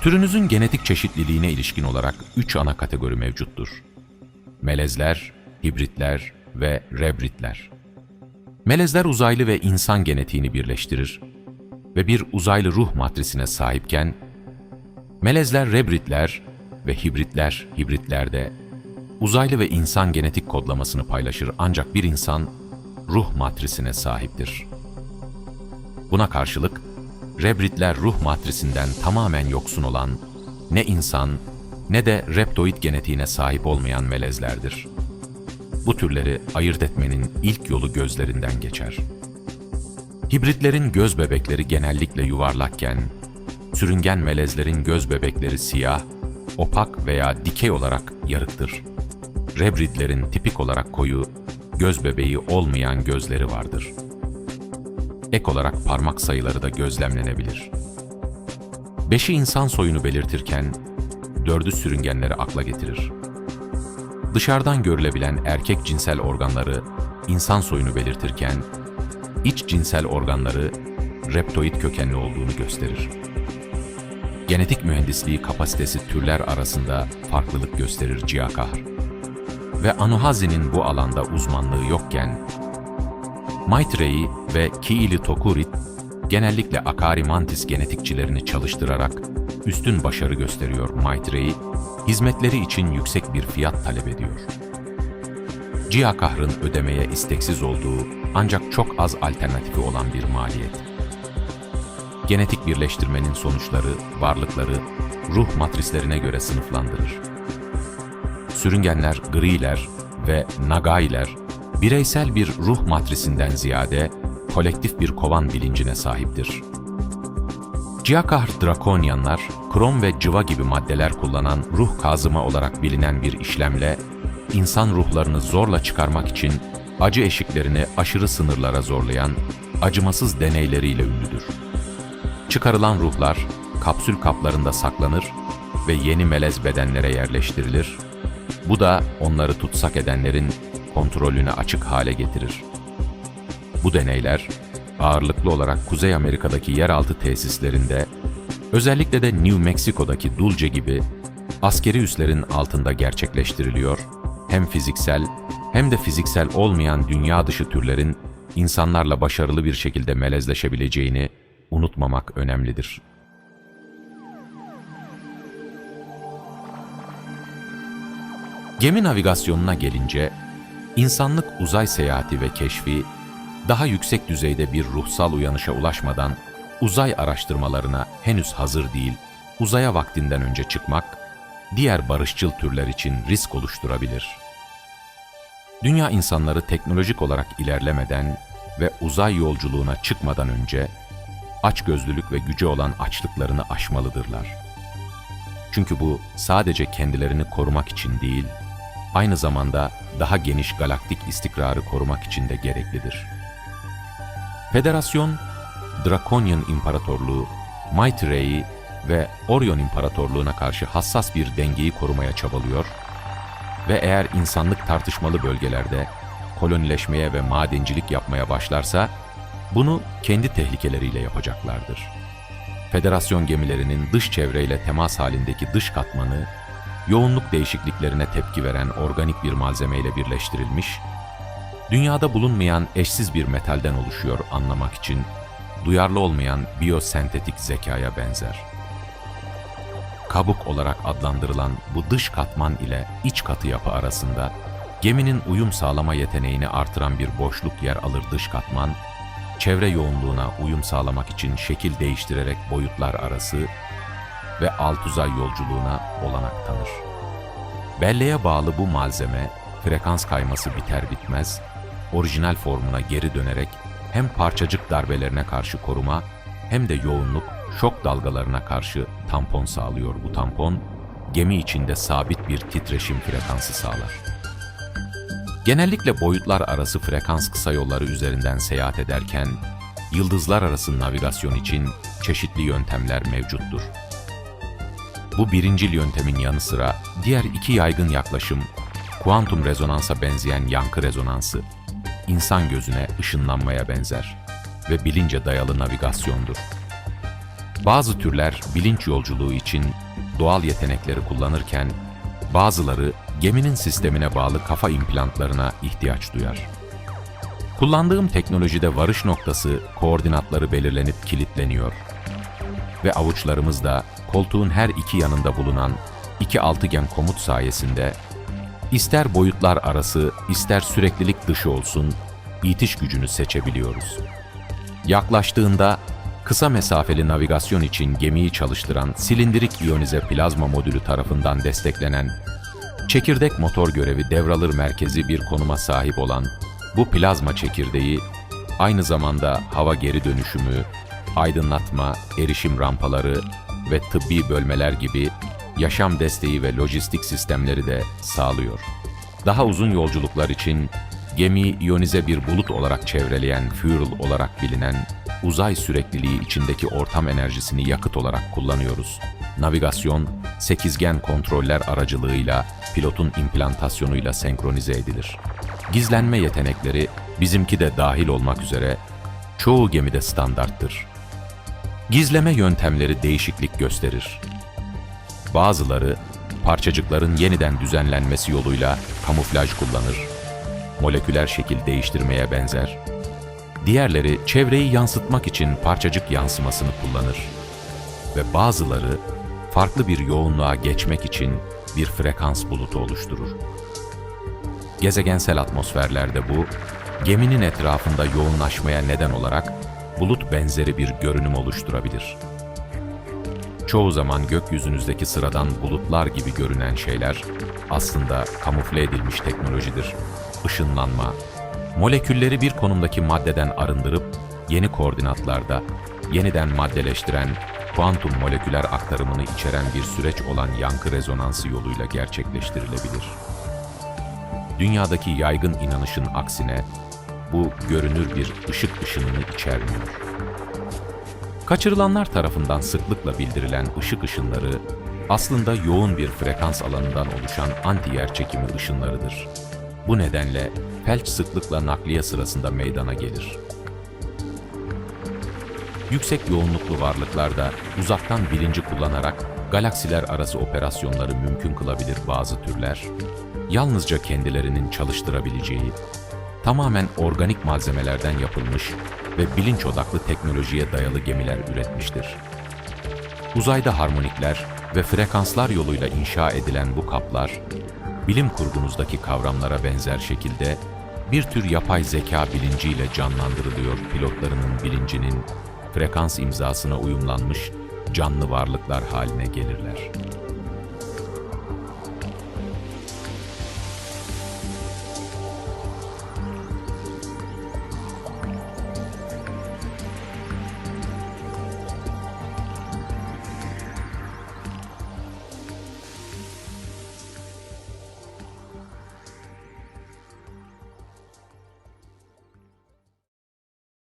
Türünüzün genetik çeşitliliğine ilişkin olarak üç ana kategori mevcuttur. Melezler, hibritler ve rebritler. Melezler uzaylı ve insan genetiğini birleştirir ve bir uzaylı ruh matrisine sahipken, melezler rebritler ve hibritler hibritlerde uzaylı ve insan genetik kodlamasını paylaşır ancak bir insan ruh matrisine sahiptir. Buna karşılık, rebritler ruh matrisinden tamamen yoksun olan, ne insan ne de reptoid genetiğine sahip olmayan melezlerdir. Bu türleri ayırt etmenin ilk yolu gözlerinden geçer. Hibritlerin göz bebekleri genellikle yuvarlakken, sürüngen melezlerin göz bebekleri siyah, opak veya dikey olarak yarıktır. Rebridlerin tipik olarak koyu, göz bebeği olmayan gözleri vardır. Ek olarak parmak sayıları da gözlemlenebilir. Beşi insan soyunu belirtirken, dördü sürüngenleri akla getirir. Dışarıdan görülebilen erkek cinsel organları insan soyunu belirtirken, iç cinsel organları reptoid kökenli olduğunu gösterir. Genetik mühendisliği kapasitesi türler arasında farklılık gösterir Ciyakar. Ve Anuhazi'nin bu alanda uzmanlığı yokken, Maitrey ve Kiili Tokurit genellikle Akari Mantis genetikçilerini çalıştırarak üstün başarı gösteriyor Maitrey, hizmetleri için yüksek bir fiyat talep ediyor. Ciyakahr'ın ödemeye isteksiz olduğu ancak çok az alternatifi olan bir maliyet. Genetik birleştirmenin sonuçları, varlıkları ruh matrislerine göre sınıflandırır. Sürüngenler griler ve nagailer bireysel bir ruh matrisinden ziyade kolektif bir kovan bilincine sahiptir. Ciyakar Drakonyanlar, krom ve cıva gibi maddeler kullanan ruh kazıma olarak bilinen bir işlemle insan ruhlarını zorla çıkarmak için acı eşiklerini aşırı sınırlara zorlayan acımasız deneyleriyle ünlüdür. Çıkarılan ruhlar kapsül kaplarında saklanır ve yeni melez bedenlere yerleştirilir. Bu da onları tutsak edenlerin kontrolüne açık hale getirir. Bu deneyler ağırlıklı olarak Kuzey Amerika'daki yeraltı tesislerinde, özellikle de New Mexico'daki Dulce gibi askeri üslerin altında gerçekleştiriliyor, hem fiziksel hem de fiziksel olmayan dünya dışı türlerin insanlarla başarılı bir şekilde melezleşebileceğini unutmamak önemlidir. Gemi navigasyonuna gelince, insanlık uzay seyahati ve keşfi, daha yüksek düzeyde bir ruhsal uyanışa ulaşmadan uzay araştırmalarına henüz hazır değil, uzaya vaktinden önce çıkmak, diğer barışçıl türler için risk oluşturabilir. Dünya insanları teknolojik olarak ilerlemeden ve uzay yolculuğuna çıkmadan önce, açgözlülük ve güce olan açlıklarını aşmalıdırlar. Çünkü bu sadece kendilerini korumak için değil, aynı zamanda daha geniş galaktik istikrarı korumak için de gereklidir. Federasyon, Draconian İmparatorluğu, Mighty Ray'i ve Orion İmparatorluğu'na karşı hassas bir dengeyi korumaya çabalıyor ve eğer insanlık tartışmalı bölgelerde kolonileşmeye ve madencilik yapmaya başlarsa, bunu kendi tehlikeleriyle yapacaklardır. Federasyon gemilerinin dış çevreyle temas halindeki dış katmanı, yoğunluk değişikliklerine tepki veren organik bir malzemeyle birleştirilmiş, dünyada bulunmayan eşsiz bir metalden oluşuyor anlamak için, duyarlı olmayan biyosentetik zekaya benzer. Kabuk olarak adlandırılan bu dış katman ile iç katı yapı arasında, geminin uyum sağlama yeteneğini artıran bir boşluk yer alır dış katman, çevre yoğunluğuna uyum sağlamak için şekil değiştirerek boyutlar arası ve alt uzay yolculuğuna olanak tanır. Belleğe bağlı bu malzeme frekans kayması biter bitmez orijinal formuna geri dönerek hem parçacık darbelerine karşı koruma hem de yoğunluk şok dalgalarına karşı tampon sağlıyor bu tampon, gemi içinde sabit bir titreşim frekansı sağlar. Genellikle boyutlar arası frekans kısa yolları üzerinden seyahat ederken, yıldızlar arası navigasyon için çeşitli yöntemler mevcuttur. Bu birincil yöntemin yanı sıra diğer iki yaygın yaklaşım, kuantum rezonansa benzeyen yankı rezonansı, insan gözüne ışınlanmaya benzer ve bilince dayalı navigasyondur. Bazı türler bilinç yolculuğu için doğal yetenekleri kullanırken bazıları geminin sistemine bağlı kafa implantlarına ihtiyaç duyar. Kullandığım teknolojide varış noktası koordinatları belirlenip kilitleniyor ve avuçlarımız da koltuğun her iki yanında bulunan iki altıgen komut sayesinde ister boyutlar arası ister süreklilik dışı olsun itiş gücünü seçebiliyoruz. Yaklaştığında kısa mesafeli navigasyon için gemiyi çalıştıran silindirik iyonize plazma modülü tarafından desteklenen çekirdek motor görevi devralır merkezi bir konuma sahip olan bu plazma çekirdeği aynı zamanda hava geri dönüşümü, aydınlatma, erişim rampaları ve tıbbi bölmeler gibi yaşam desteği ve lojistik sistemleri de sağlıyor. Daha uzun yolculuklar için gemiyi iyonize bir bulut olarak çevreleyen fuel olarak bilinen uzay sürekliliği içindeki ortam enerjisini yakıt olarak kullanıyoruz. Navigasyon, sekizgen kontroller aracılığıyla pilotun implantasyonuyla senkronize edilir. Gizlenme yetenekleri bizimki de dahil olmak üzere çoğu gemide standarttır. Gizleme yöntemleri değişiklik gösterir. Bazıları parçacıkların yeniden düzenlenmesi yoluyla kamuflaj kullanır. Moleküler şekil değiştirmeye benzer. Diğerleri çevreyi yansıtmak için parçacık yansımasını kullanır. Ve bazıları farklı bir yoğunluğa geçmek için bir frekans bulutu oluşturur. Gezegensel atmosferlerde bu, geminin etrafında yoğunlaşmaya neden olarak bulut benzeri bir görünüm oluşturabilir. Çoğu zaman gökyüzünüzdeki sıradan bulutlar gibi görünen şeyler aslında kamufle edilmiş teknolojidir. Işınlanma, molekülleri bir konumdaki maddeden arındırıp yeni koordinatlarda yeniden maddeleştiren kuantum moleküler aktarımını içeren bir süreç olan yankı rezonansı yoluyla gerçekleştirilebilir. Dünyadaki yaygın inanışın aksine bu görünür bir ışık ışınını içermiyor. Kaçırılanlar tarafından sıklıkla bildirilen ışık ışınları aslında yoğun bir frekans alanından oluşan anti yerçekimi ışınlarıdır. Bu nedenle felç sıklıkla nakliye sırasında meydana gelir. Yüksek yoğunluklu varlıklar da uzaktan bilinci kullanarak galaksiler arası operasyonları mümkün kılabilir bazı türler, yalnızca kendilerinin çalıştırabileceği, tamamen organik malzemelerden yapılmış ve bilinç odaklı teknolojiye dayalı gemiler üretmiştir. Uzayda harmonikler ve frekanslar yoluyla inşa edilen bu kaplar, bilim kurgunuzdaki kavramlara benzer şekilde bir tür yapay zeka bilinciyle canlandırılıyor pilotlarının bilincinin frekans imzasına uyumlanmış canlı varlıklar haline gelirler.